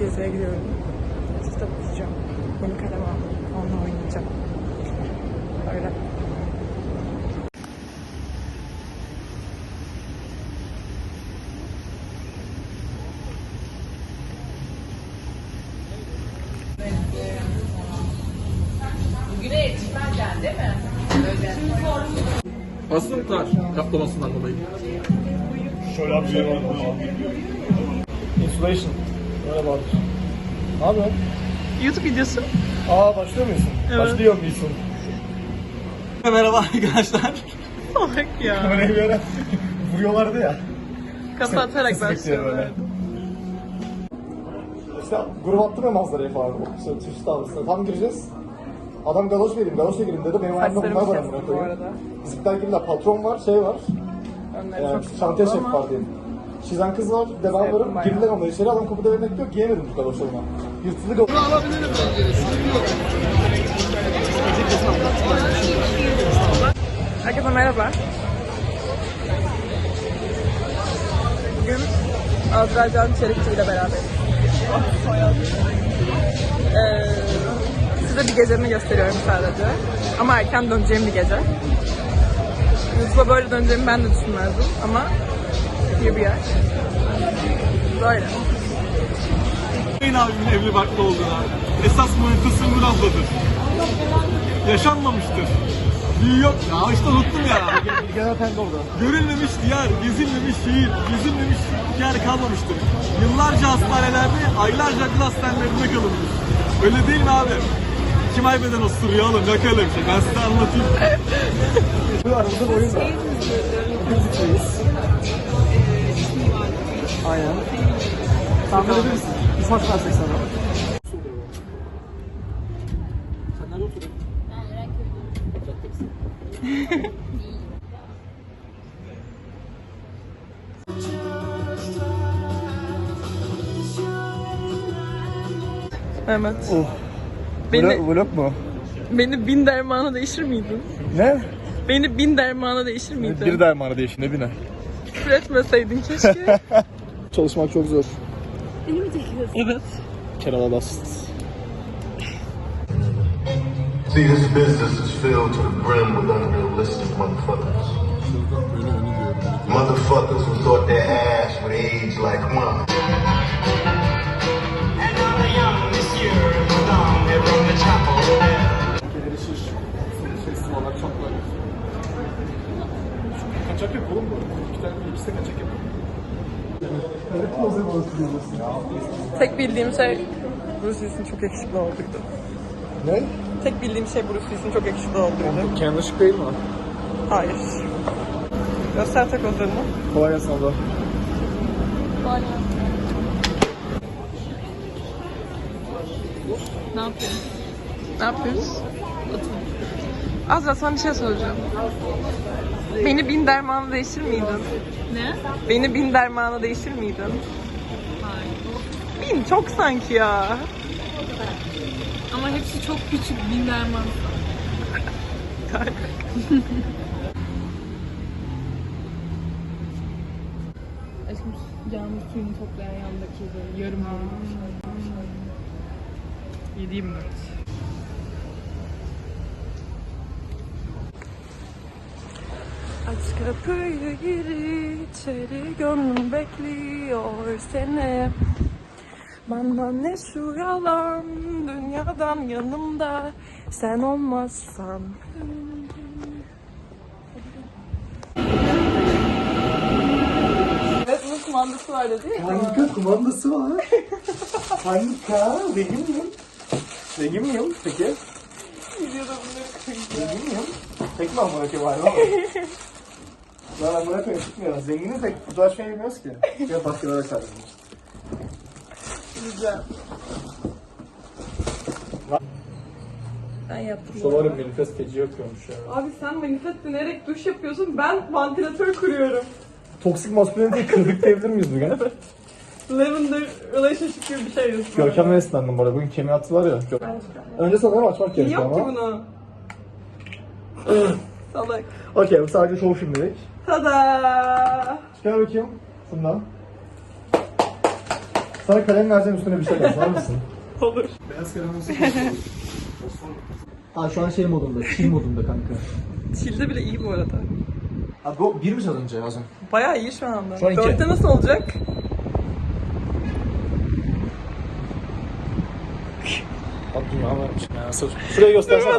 Geziye gidiyorum. Kitap okuyacağım. Yeni kalem aldım. Onunla oynayacağım. Öyle. Asıntılar kaplamasından dolayı. Şöyle bir şey var. Insulation. Böyle vardır. Ne yapıyorsun? YouTube videosu. Aa başlıyor musun? Evet. Başlıyor musun? Merhaba arkadaşlar. Salak ya. Böyle bir ara vuruyorlardı ya. Bekliyor böyle. başlıyorlar. İşte grup attım ya manzaraya falan. İşte turist tavlasına. Tam gireceğiz. Adam galoş vereyim, galoşa girin dedi. Benim ayağımda bunlar var bu koyayım. arada. Bizimkiler girdiler. Patron var, şey var. Önleri Yani çok şantiye sıkıntı şef ama var diyeyim. Çizen kız var, bir de ben Sevdim varım. Girdiler onlar içeri. Adam kapıda beni bekliyor. Giyemedim bu galoşlarıma. Yırtılı galoş. Herkese merhaba. Bugün Azracan Çelikçi ile beraberiz. Ee, size bir gecemi gösteriyorum sadece. Ama erken döneceğim bir gece. YouTube'a böyle döneceğimi ben de düşünmezdim ama here we are. Böyle. Hüseyin abimin evli barklı olduğuna. Esas manitası Nur abladır. Yaşanmamıştır. Büyü yok ya işte unuttum ya. Genel pembe oldu. Görülmemiş diyar, gezilmemiş şehir, yüzülmemiş yer kalmamıştır. Yıllarca hastanelerde, aylarca akıl hastanelerinde kalınmış. Öyle değil mi abi? Kim aybeden osuruyor oğlum? Yok öyle bir şey. Ben size anlatayım. Bu aramızda bir oyun var. Biz içeyiz. Aynen. Tahmin edebilirsin. Bir maç versek sana. Sen nerede oturuyorsun? Mehmet. Oh. Beni, Vlog, vlog mu? beni bin dermana değişir miydin? Ne? Beni bin dermana değişir miydin? Bir dermanı değişin ne bine. Küfür etmeseydin keşke. Çalışmak çok zor. evet. Kerala bast. See, this business is filled to the brim with unrealistic motherfuckers. Motherfuckers who thought their ass would age like mine. Tek bildiğim şey Bruce Willis'in çok yakışıklı olduğuydu. Ne? Tek bildiğim şey Bruce Willis'in çok yakışıklı olduğuydu. Kendi ışık değil mi? Hayır. Göster tek gözlerini. Kolay gelsin abla. Ne yapıyorsun? Ne yapıyoruz? Azra sana bir şey soracağım. Beni bin dermanı değişir miydin? Ne? Beni bin dermanı değişir miydin? Bin çok sanki ya. Ama hepsi çok küçük bin derman. Aşkım yağmur suyunu toplayan yandaki böyle yarım bölüm. 7-24. Aç kapıyı gir içeri gönlüm bekliyor seni Benden ne şu yalan dünyadan yanımda sen olmazsan Evet bunun kumandası var dedi ya. Kumandası var. Harika. Zengin miyim? Zengin miyim peki? Videoda bunları koyacağım. Miyim? Tek mi amına koyayım var mı? Lan amına koyayım çıkmıyor. Zenginiz de kutu açmayı bilmiyoruz ki. Ya başkaları açar. Güzel. Ben yaptım. Şovarım manifest feci yapıyormuş ya. Abi sen manifest dinerek duş yapıyorsun. Ben vantilatör kuruyorum. Toksik masküleniteyi kırdık diyebilir miyiz bugün? Lavender relationship gibi bir şey yazıyor. Görkem'le esnendim bu arada. Bugün kemiği var ya. Gör- Önce sanırım açmak Niye gerekiyor yok ki ama. bunu? Salak. Okey bu sadece şov şimdilik. Tada! Çıkar bakayım. Bundan. Sana kalem vereceğim üstüne bir şey yaz. Var mısın? Olur. Beyaz kalem olsun. Ha şu an şey modunda, chill modunda kanka. Çilde bile iyi bu arada. Ha bu bir mi az önce az önce? Bayağı iyi şu anda. Şu an iki. Dörtte nasıl olacak? Bak dünya varmış. Ya, sır. Şurayı göstersene.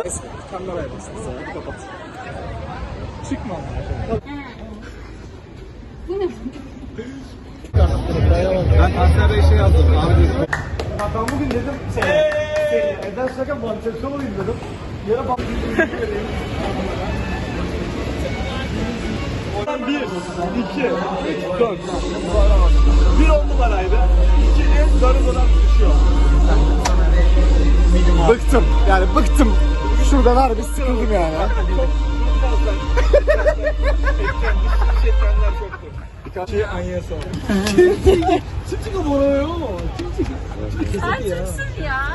Kameraya bastın sen. Kapat. Çıkma Ben Antalya'da şey yazdım. Ben bugün dedim şey evden çıkarken bankçılıkta olayım dedim. Yere bak. Bir, iki, üç, dört. Bir on numaraydı. İki en darıdan düşüyor. Bıktım. Yani bıktım. Şuradan harbi sıkıldım yani. Birkaç şey aynıya sor. Kim çıkıyor bu araya ama? Kim çıkıyor? Ay kimsin ya?